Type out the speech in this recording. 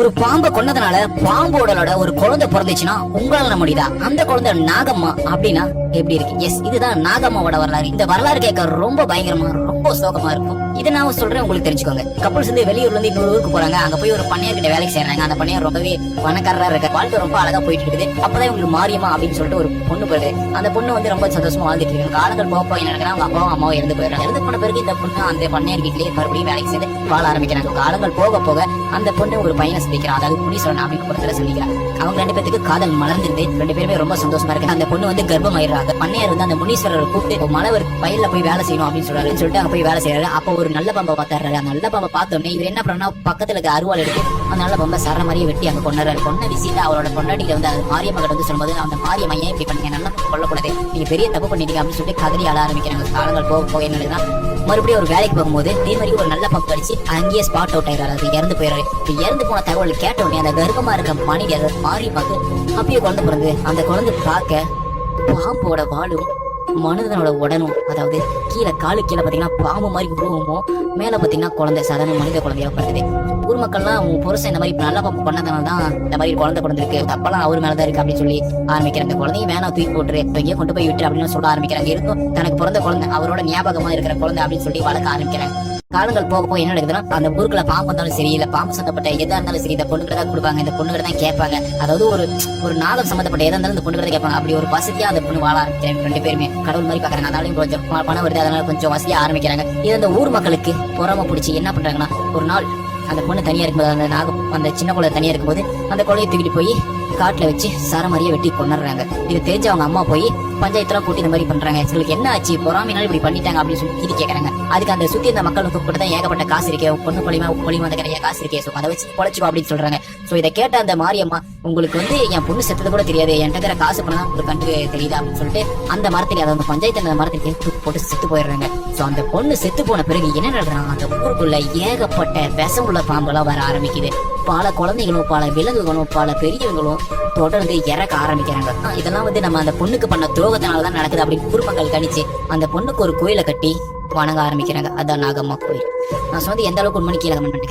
ஒரு பாம்பை கொன்னதுனால பாம்போடலோட ஒரு குழந்தை பிறந்துச்சுன்னா உங்களால முடியுதா? அந்த குழந்தை நாகம்மா அப்படின்னா எப்படி இருக்கு? எஸ் இதுதான் நாகம்மாவோட வரலாறு. இந்த வரலாறு கேட்க ரொம்ப பயங்கரமா ரொம்ப சோகமா இருக்கும். இதை நான் சொல்றேன் உங்களுக்கு தெரிஞ்சுக்கோங்க. கப்பல்ஸ் வந்து வெளியூர்ல இருந்து இன்னொரு ஊருக்கு போறாங்க. அங்க போய் ஒரு பண்ணையார் கிட்ட வேலைக்கு செய்யறாங்க அந்த பண்ணையர் ரொம்பவே பணக்காரரா இருக்க. வாழ்க்கை ரொம்ப அழகா போயிட்டு இருக்குது. அப்பதான் இவங்களுக்கு மாரியம்மா அப்படின்னு சொல்லிட்டு ஒரு பொண்ணு போயிடுது அந்த பொண்ணு வந்து ரொம்ப சந்தோஷமா வாழ்ந்துட்டு இருக்காங்க காலங்கள் போக போய் என்ன அவங்க அப்பாவும் அம்மாவும் இறந்து போயிடுறாங்க. இறந்து போன பிறகு இந்த பொண்ணு அந்த பண்ணையார் வீட்டிலேயே மறுபடியும் வேலைக்கு சேர்ந்து வாழ ஆரம்பிக்கிறாங்க. காலங்கள் போக போக அந்த பொண்ணு ஒரு பையனை சந்திக்கிறான். அதாவது முனீஸ்வரன் அப்படின்னு ஒருத்தர சந்திக்கிறான். அவங்க ரெண்டு பேத்துக்கு காதல் மலர்ந்துருந்து ரெண்டு பேருமே ரொம்ப சந்தோஷமா இருக்கு. அந்த பொண்ணு வந்து கர்ப்பம் ஆயிடுறாங்க பண்ணையார் வந்து அந்த முனீஸ்வரர் கூப்பிட்டு மலவர் பயில போய் வேலை செய்யணும் அப்படின்னு சொல்றாரு சொல்லிட்டு அங்க போய் வேலை செய்யறாரு அப்போ ஒரு நல்ல பாம்பை பார்த்தாரு அந்த நல்ல பாம்பை பார்த்தோன்னே இவர் என்ன பண்ணா பக்கத்துல இருக்க அருவாள் எடுத்து அந்த நல்ல பாம்பை சர மாதிரியே வெட்டி அங்க கொண்டாரு கொண்ட விஷயத்த அவரோட பொண்டாட்டிக்கு வந்து அது மாரியம்மா கிட்ட வந்து சொல்லும்போது அந்த மாரியம்மா ஏன் இப்படி பண்ணீங்க? நல்லா கொள்ளக்கூடாது நீங்க பெரிய தப்பு பண்ணிட்டீங்க அப்படின்னு சொல்லிட்டு கதறி ஆள ஆரம்பிக்கிறாங்க. காலங்கள் போக போக என்ன மறுபடியும் ஒரு வேலைக்கு போகும்போது இதே மாதிரி ஒரு நல்ல பம்பு அடிச்சு அங்கேயே ஸ்பாட் அவுட் ஆயிடுறாரு. அது இறந்து போயிடுறாரு. இறந்து போன தகவல் கேட்ட உடனே அந்த கர்ப்பமா இருக்க மனைவி மாறி பார்த்து அப்பயே குழந்தை பிறந்து அந்த குழந்தை பார்க்க பாம்போட வாழும் மனிதனோட உடனும் அதாவது கீழே காலு கீழே பார்த்தீங்கன்னா பாம்பு மாதிரி உருவமும் மேலே பார்த்தீங்கன்னா குழந்தை சாதாரண மனித குழந்தையாக பிறந்தது ஊர் மக்கள்லாம் அவங்க புருஷன் இந்த மாதிரி நல்லா பாம்பு பண்ணதுனால தான் இந்த மாதிரி குழந்தை பிறந்திருக்கு. தப்பெல்லாம் அவர் மேலே தான் இருக்கு அப்படின்னு சொல்லி ஆரம்பிக்கிறாங்க. குழந்தையும் வேணா தூக்கி போட்டுரு எங்கேயோ கொண்டு போய் விட்டு அப்படின்னு சொல்ல ஆரம்பிக்கிறாங்க. இருக்கும் தனக்கு பிறந்த குழந்தை அவரோட ஞாபகமாக இருக்கிற குழந்தை அப்படின்னு சொல்லி வளர்க்க ஆரம்பிக்கிறாங்க. காலங்கள் போக போக என்ன நடக்குதுன்னா அந்த ஊருக்குள்ள பாம்பு வந்தாலும் சரி இல்ல பாம்பு சம்பந்தப்பட்ட எதா இருந்தாலும் சரி இந்த பொண்ணுகிட்ட தான் கொடுப்பாங்க. இந்த பொண்ணுகிட்ட தான் கேட்பாங்க. அதாவது ஒரு ஒரு நாகம் சம்பந்தப்பட்ட எதா இருந்தாலும் இந்த பொண்ணுகிட்ட தான் கேட்பாங்க. அப்படி ஒரு வசதியா அந்த பொண்ணு வாழ ஆரம்பிக்கிறாங்க. ரெண்டு பேருமே கடவுள் மாதிரி பாக்குறாங்க அதனால கொஞ்சம் பணம் வருது அதனால கொஞ்சம் வசதியா ஆரம்பிக்கிறாங்க. இது அந்த ஊர் மக்களுக்கு பொறாம பிடிச்சி என்ன பண்றாங்கன்னா ஒரு நாள் அந்த பொண்ணு தனியா இருக்கும்போது அந்த நாகம் அந்த சின்ன குழந்தை தனியா இருக்கும்போது அந்த குழந்தைய தூக்கிட்டு போய் காட்டுல வச்சு சரமாரியா வெட்டி கொண்டுறாங்க. இது தெரிஞ்ச அவங்க அம்மா போய் பஞ்சாயத்துல கூட்டி இந்த மாதிரி பண்றாங்க. எங்களுக்கு என்ன ஆச்சு? பொறாமைனால இப்படி பண்ணிட்டாங்க அப்படின்னு சொல்லி இது கேக்குறாங்க. அதுக்கு அந்த சுத்தி இருந்த மக்கள் கூப்பிட்டு தான் ஏகப்பட்ட காசு இருக்கே. பொண்ணு மூலியமா மூலியமா அந்த நிறைய காசு இருக்கே. ஸோ அதை வச்சு பொழைச்சிக்கோ அப்படின்னு சொல்றாங்க. ஸோ இதை கேட்ட அந்த மாரியம்மா உங்களுக்கு வந்து என் பொண்ணு செத்தது கூட தெரியாது. என்கிட்ட இருக்கிற காசு பண்ணா உங்களுக்கு கண்டு தெரியுதா? அப்படின்னு சொல்லிட்டு அந்த மரத்தில் அதாவது வந்து பஞ்சாயத்து அந்த மரத்துக்கு தூக்கி போட்டு செத்து போயிடுறாங்க. ஸோ அந்த பொண்ணு செத்து போன பிறகு என்ன நடக்குறாங்க அந்த ஊருக்குள்ள ஏகப்பட்ட விஷம் உள்ள பாம்புலாம் வர ஆரம்பிக்குது. பல குழந்தைகளும் பல விலங்குகளும் பல பெரியவங்களும் தொடர்ந்து இறக்க ஆரம்பிக்கிறாங்க. இதெல்லாம் வந்து நம்ம அந்த பொண்ணுக்கு பண்ண துரோகத்தினால தான் நடக்குது அப்படின்னு குடும்பங்கள் கணிச்சு அந்த பொண்ணுக்கு ஒரு கோயிலை கட்டி வணங்க ஆரம்பிக்கிறாங்க. அதான் நாகம்மா கோயில். நான் சொன்னது எந்த அளவுக்கு உண்மைன்னு கீழே கமெண்ட் பண்ணுங்க.